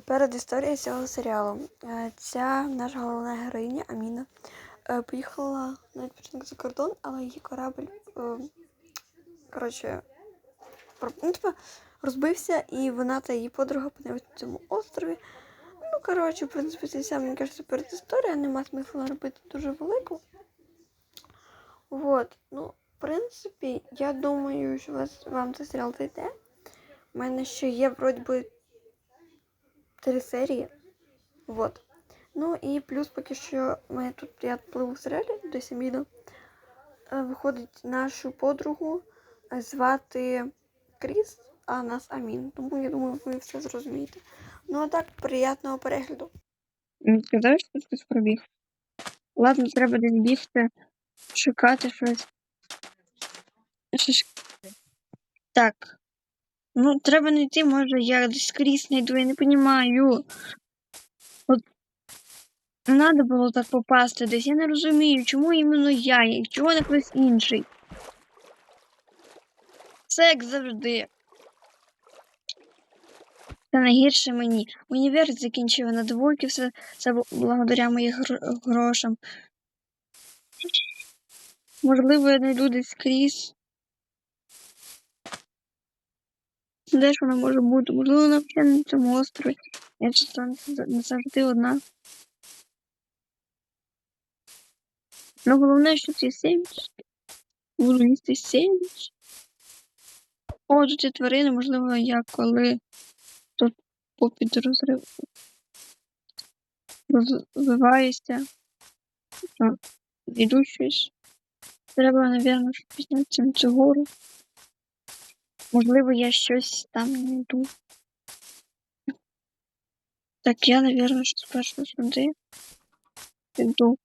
перед історією цього серіалу. Е, Ця наша головна героїня Аміна е, поїхала на відпочинок за кордон, але її корабль е, коротше, ну, розбився, і вона та її подруга опинилась на цьому острові. Ну, коротше, в принципі, це вся, мені кажеться, перед історія, нема смисла робити дуже велику. Вот. Ну, в принципі, я думаю, що вас, вам цей серіал зайде. У мене ще є, вроді би, три серії. Вот. Ну і плюс поки що ми тут я пливу в серіалі до Сіміда. Виходить нашу подругу звати Кріс, а нас Амін. Тому я думаю, ви все зрозумієте. Ну а так, приятного перегляду. Він сказав, що хтось пробіг. Ладно, треба десь бігти, шукати щось. Що Так. Ну, треба знайти, може, я десь скрізь знайду, я не розумію. От не треба було так попасти десь. Я не розумію, чому іменно я, і чого не хтось інший. Це як завжди. Це найгірше мені. Універ закінчила на двойки, все це благодаря моїм гро- грошам. Можливо, я знайду десь скрізь. Де ж вона може бути? Можливо, вона взагалі на цьому острові. Я часто не завжди одна. Ну, головне, що ці семечки. Буду їсти семечки. О, тут є тварини, можливо, я коли тут попід розрив розвиваюся. Йду щось. Треба, напевно, щоб піднятися на цю гору. Можливо, я щось там знайду. Так, я, напевно, що спершу сюди піду.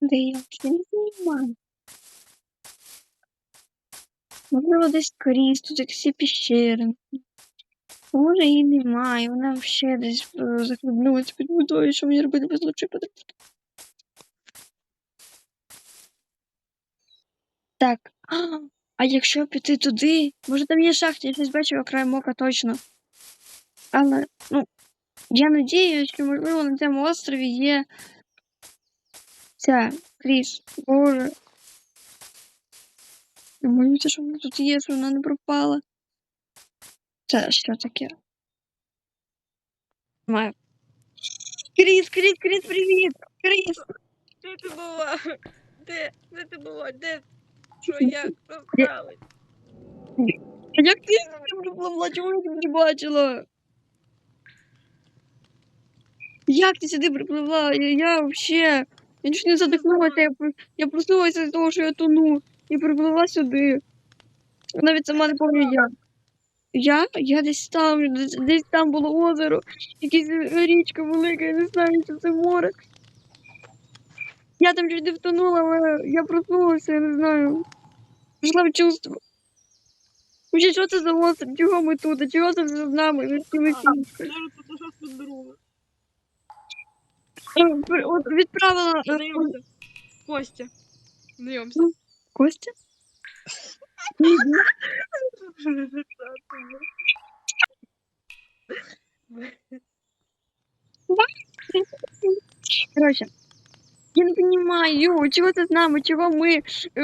Де я ще не знімаю. Можливо, десь крізь, тут якісь піщери. Може, її немає, вона взагалі десь е, захлебнулася під водою, що мені робити без лучі потрібно. Так. А, якщо піти туди, може там є шахта, я щось бачив окрім ока точно. Але, ну, я надіюсь, що, можливо, на цьому острові є ця Кріс. Боже. Я боюся, що вона тут є, що вона не пропала. Це що таке? Маю. Кріс, Кріс, Кріс, привіт! Кріс! Де ти була? Де? Де ти була? Де? Що як? А як ти припливла? Чому я тебе не бачила? Як ти сюди припливла? Я, я вообще. Я чуть не задихнулася, я, я проснулася з того, що я тону, і припливла сюди. Навіть сама не пам'ятаю як. Я? Я десь там, десь, десь там було озеро, якась річка велика, я не знаю, що це море. Я там чуть не втонула, але я проснулася, я не знаю. Прийшла в чувство. Вообще, що це за острів? Чого ми тут? А чого це з нами? Від подруга. Е, відправила е, Костя. Знайомся. Костя? Короче, я не понимаю, чого це з нами, чого ми е,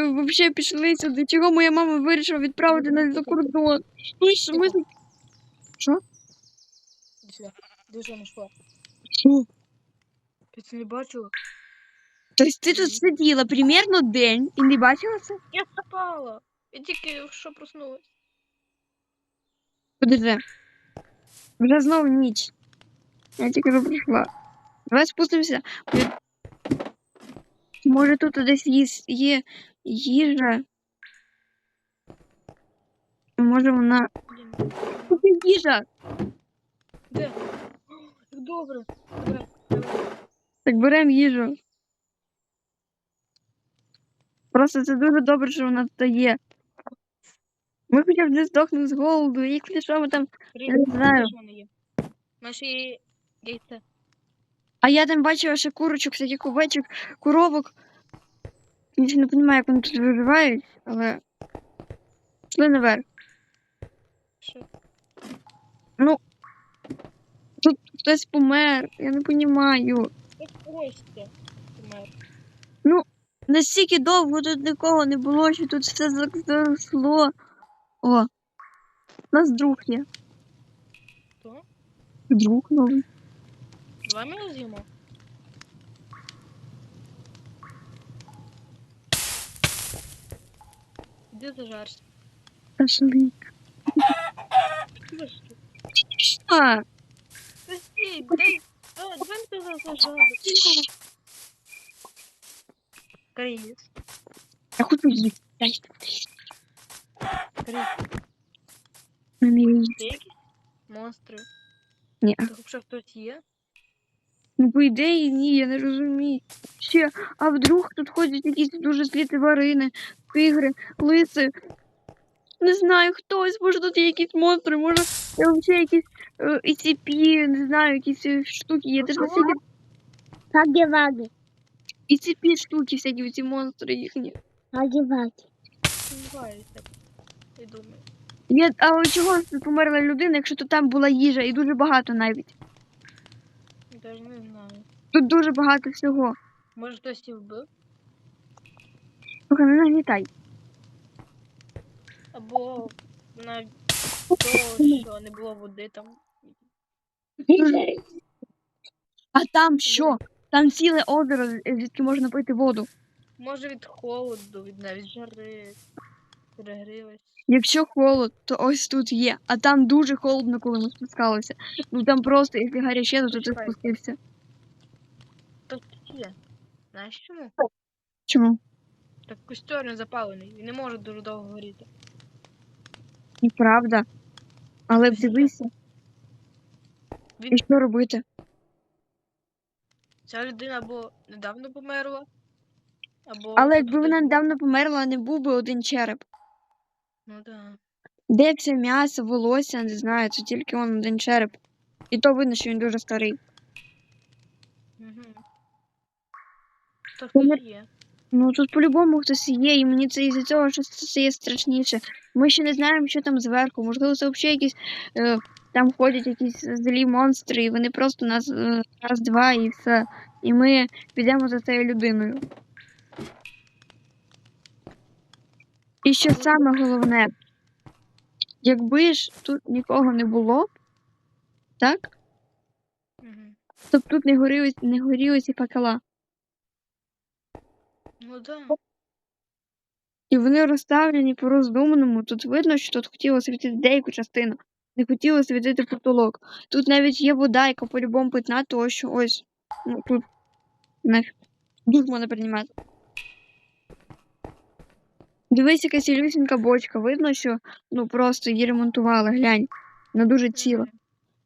вообще пішли сюди, чого моя мама вирішила відправити нас за кордон. Ну і що ми тут- Де ж вона йшла? Що? Ти це не бачила? Тобто ти тут сиділа примерно день і не бачила це? Я спала. Я тільки що проснулась. Подожди. Вже знову ніч. Я тільки що прийшла. Давай спустимося. Може тут десь є, є їжа. Може вона. Тут є їжа. Де? Добре. Добре. Так беремо їжу. Просто це дуже добре, що вона тут є. Ми хоча б не здохнемо з голоду, і якщо що ми там. Я не знаю. Наші яйця. А я там бачила ще курочок, всяких овечок, коровок. Я ще не розумію, як вони тут виживають, але. Пішли наверх. Що? Ну. Тут хтось помер, я не розумію. Помер. Настільки довго тут нікого не було, що тут все заросло. О, у нас друг є. Хто? Друг новий. З вами його з'їмо? Де зажарся? Пошли. Ти що? А, Та стій, дай, а, давай ти зажариш. Крис, я хочу їсти. Дай. Крис, Мені їсти. ти якісь монстри? Ні. Та взагалі хтось є? Ну, по ідеї, ні, я не розумію. Ще, а вдруг тут ходять якісь дуже злі тварини, тигри, лиси. Не знаю, хтось, може тут є якісь монстри, може е, взагалі якісь е, ECP, не знаю, якісь е, штуки є. Даже всякі Хаги-ваги. ECP штуки, всякі ці монстри їхні. Хаги-ваги. Сумніваюся. Я думаю. Є, а чого померла людина, якщо тут там була їжа і дуже багато навіть. Даже не знаю. Тут дуже багато всього. Може хтось її вбив? Слухай, не нагнітай. Або на того, що не було води там. А там що? Там ціле озеро, звідки можна пити воду. Може від холоду, від навіть жари. Перегрілась. Якщо холод, то ось тут є. А там дуже холодно, коли ми спускалися. Ну там просто, якщо гаряче, то ти спустився. Тут є. Знаєш чому? Чому? Так костер не запалений і не може дуже довго горіти. Неправда. Але б дивися, Він і що робити? ця людина або недавно померла, або. Але якби вона недавно померла, не був би один череп. Ну так. Де все м'ясо, волосся, не знаю, це тільки он один череп. І то видно, що він дуже старий. Угу. То Помер- є. Ну тут по-любому хтось є, і мені це із-за цього що це стає страшніше. Ми ще не знаємо, що там зверху. Можливо, це взагалі якісь е, там ходять якісь злі монстри, і вони просто нас е, раз-два і все. І ми підемо за цією людиною. І що саме головне, якби ж тут нікого не було, так? Угу. То тут не горіли, не горіли ці факела. Ну так. І вони розставлені по роздуманому. Тут видно, що тут хотіло світити деяку частину, не хотіло світити потолок. Тут навіть є вода, яка по-любому питна, тому що ось ну, тут нафіг. Дух можна приймати. Дивись, якась цілюсінька бочка. Видно, що ну просто її ремонтували. Глянь, вона дуже ціла.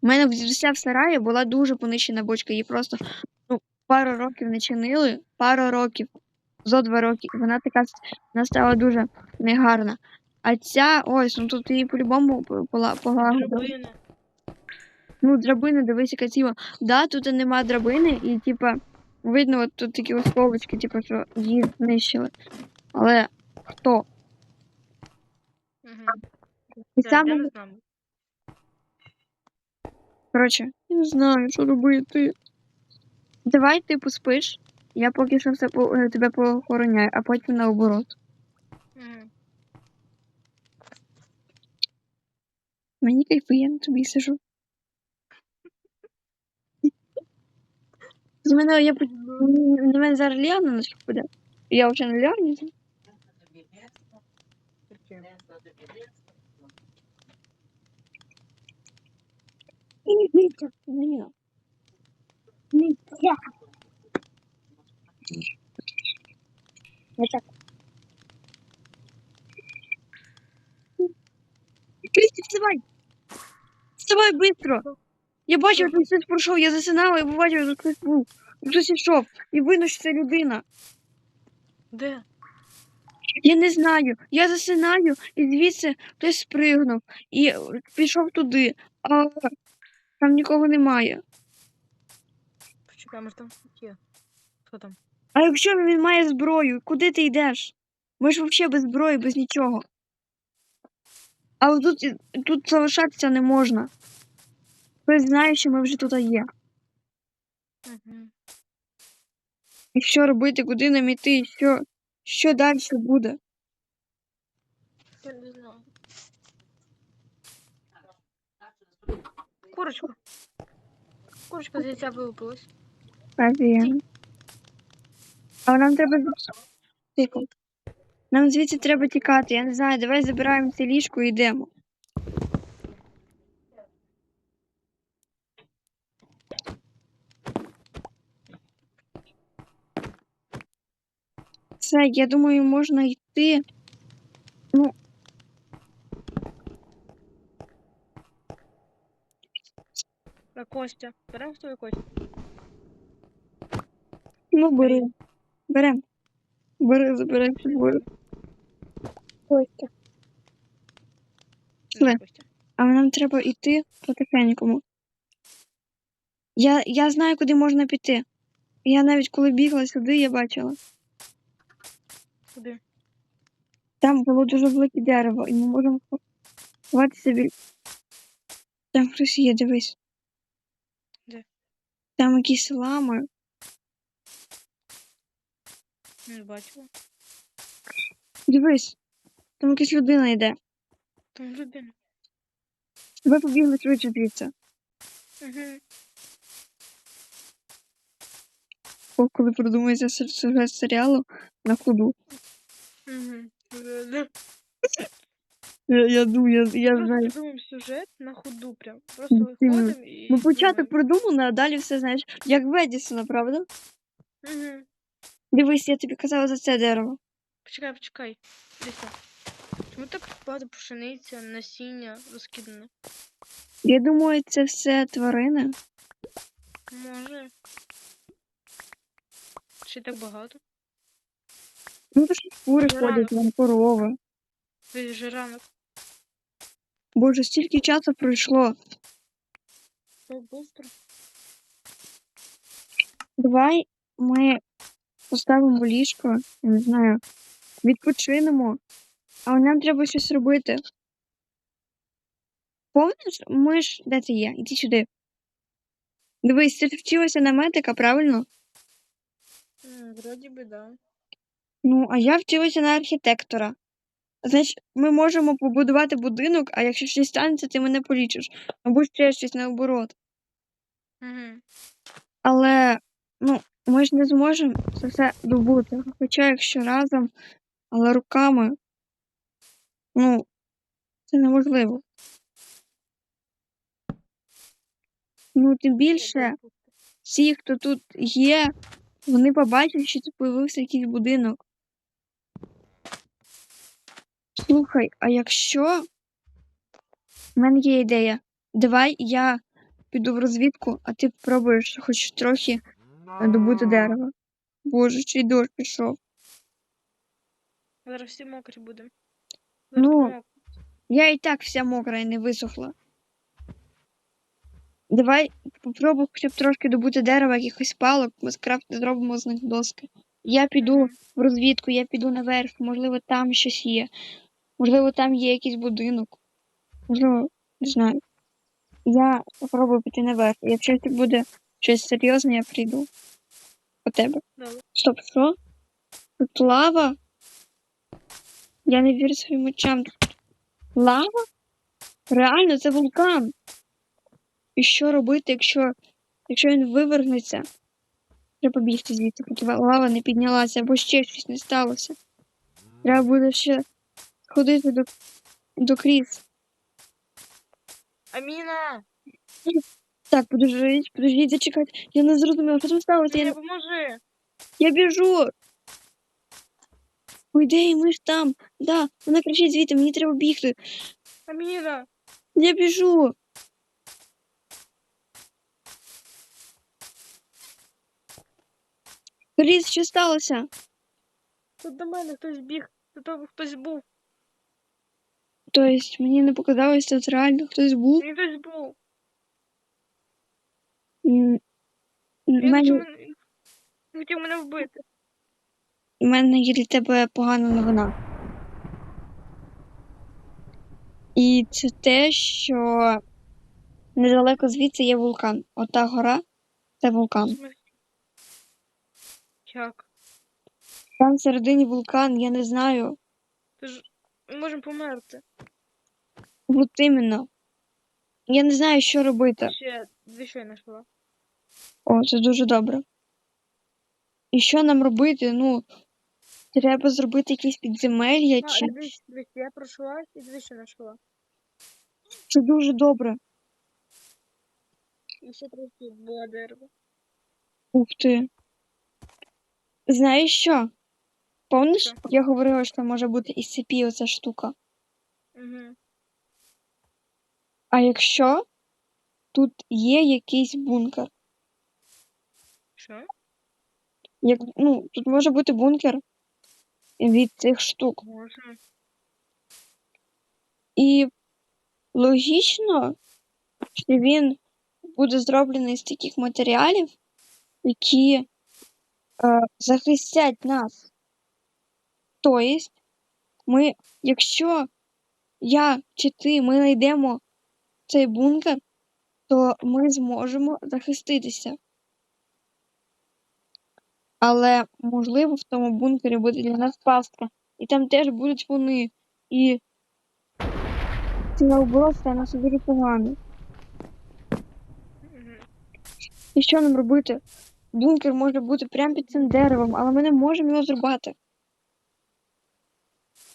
У мене вся в сараї була дуже понищена бочка. Її просто ну, пару років не чинили, пару років, зо два роки. І вона така вона стала дуже негарна. А ця, ось, ну тут її по-любому полагодили. Драбини. Ну, драбина, дивись, яка ціла. Да, тут нема драбини, і типа, видно, от тут такі ось полочки, типу, що її знищили. Але хто? Угу. І Це саме, йдемо з нами. коротше, я не знаю, що робити. Давай ти поспиш, я поки що все по, е, тебе поохороняю, а потім наоборот. Угу. Мені кайфує, я на тобі сижу. З мене я пот- на мене зараз Ліана на буде. Я вже на Ліані. Ні. Нельзя. Кристи, вставай! Вставай быстро! Я бачив, тут хтось пройшов, я засинала і побачив, тут хтось був. Хтось ішов. І видно, що людина. Де? Я не знаю. Я засинаю, і звідси хтось спригнув і е, пішов туди, а там нікого немає. Почекай, може там є. Хто там? А якщо він має зброю, куди ти йдеш? Ми ж взагалі без зброї, без нічого. Але тут, тут залишатися не можна. Хтось знає, що ми вже тут є. Угу. І що робити, куди нам іти, і що, що далі буде? Я не знаю. Курочка. Курочка з яйця вилупилась. Правильно. А нам треба. Тихо. Нам звідси треба тікати. Я не знаю, давай забираємо це ліжко і йдемо. Все, я думаю, можна йти. А Костя. Беремо свою Костю. Ну, бери. Берем. Бери, забирай собою. Костя. Пішли. На, Костя. А нам треба йти потихенькому. Я, я знаю, куди можна піти. Я навіть коли бігла сюди, я бачила. Куди? Там було дуже велике дерево, і ми можемо ховатися біль. Там хтось є, дивись. Де? Там якісь лами. Не бачила. Дивись. Там якась людина йде. Там людина. Ви побігли швидше звідси. Угу. О, коли придумається сюр- сюжет серіалу на ходу. Я, я думаю, я, я Просто знаю. придумаємо сюжет на ходу прям. Просто Іменно. виходимо і. Ну, початок придумано, а далі все, знаєш, як в Едісона, правда? Угу. Дивись, я тобі казала за це дерево. Почекай, почекай. Чому так багато пшениця, насіння розкидане? Я думаю, це все тварини. Може. Чи так багато? Ну, то ж кури ходять, там корови. Весь же ранок. Боже, стільки часу пройшло. Так швидко. Давай ми поставимо ліжко, я не знаю, відпочинемо, але нам треба щось робити. Помниш, ми ж де ти є? Іди сюди. Дивись, ти ж вчилася на медика, правильно? Вроді би, да. Ну, а я вчилася на архітектора. Значить, ми можемо побудувати будинок, а якщо щось станеться, ти мене полічиш. Або ще щось наоборот. Угу. Але ну, ми ж не зможемо це все добути. Хоча якщо разом, але руками, ну, це неможливо. Ну, тим більше, всі, хто тут є, вони побачать, що тут появився якийсь будинок. Слухай, а якщо в мене є ідея, давай я піду в розвідку, а ти пробуєш хоч трохи добути дерево. Боже, чий дощ пішов. Зараз всі мокрі будемо. Ну, Я і так вся мокра і не висохла. Давай попробуй хоча б трошки добути дерева, якихось палок, ми скрафт зробимо з них доски. Я піду в розвідку, я піду наверх, можливо, там щось є. Можливо, там є якийсь будинок. Можливо, не знаю. Я спробую піти наверх. Якщо це буде щось серйозне, я прийду по тебе. Добре. Стоп, що? Тут лава? Я не вірю своїм очам. Лава? Реально, це вулкан. І що робити, якщо, якщо він вивернеться? Треба бігти звідти, поки лава не піднялася, або ще щось не сталося. Треба буде ще ходити до, до кріс. Аміна! Так, подождіть, подождіть, зачекайте. Я не зрозуміла, що там сталося. Я, Аміна, не- поможи! я біжу. Ой, де ми ж там? Да, вона кричить звідти, мені треба бігти. Аміна! Я біжу. Кріс, що сталося? Тут до мене хтось біг, до того хтось був. Тобто мені не показалось, тут реально хтось був. Мені хтось був. М, Він хотів мене, хотів мене вбити. У мене є для тебе погана новина. І це те, що недалеко звідси є вулкан. Ота гора це вулкан. Як? Там всередині вулкан, я не знаю. Ти ж ми можемо померти. От іменно. Я не знаю, що робити. Ще дві що я знайшла. О, це дуже добре. І що нам робити? Ну, треба зробити якісь підземелля, А, чи дивись, дивись, я пройшла і дві що знайшла. це дуже добре. І ще трохи було дерево. Ух ти. Знаєш що? Помниш, я говорила, що може бути із цепі оця штука. Угу. А якщо тут є якийсь бункер? Що? Як, ну, тут може бути бункер від цих штук. Може. І логічно, що він буде зроблений з таких матеріалів, які е, захистять нас. Тобто, ми, якщо я чи ти ми знайдемо цей бункер, то ми зможемо захиститися. Але, можливо, в тому бункері буде для нас пастка. І там теж будуть вони. І це наоборот стане собі дуже погано. І що нам робити? Бункер може бути прямо під цим деревом, але ми не можемо його зрубати.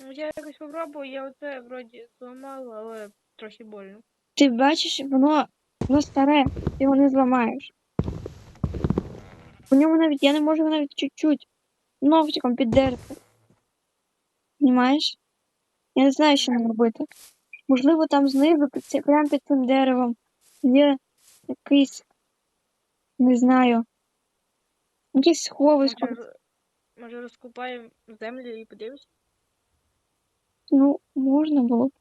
Ну я якось попробую, я оце вроді зламала, але трохи больно. Ти бачиш, воно, воно старе, ти його не зламаєш. У ньому навіть я не можу його навіть чуть-чуть ногтиком піддерти. Понімаєш? Я не знаю, що нам робити. Можливо, там знизу, під прямо під цим деревом, є якийсь, не знаю, якийсь сховисько. Може, може розкопаємо землю і подивимось? Ну, можна було б.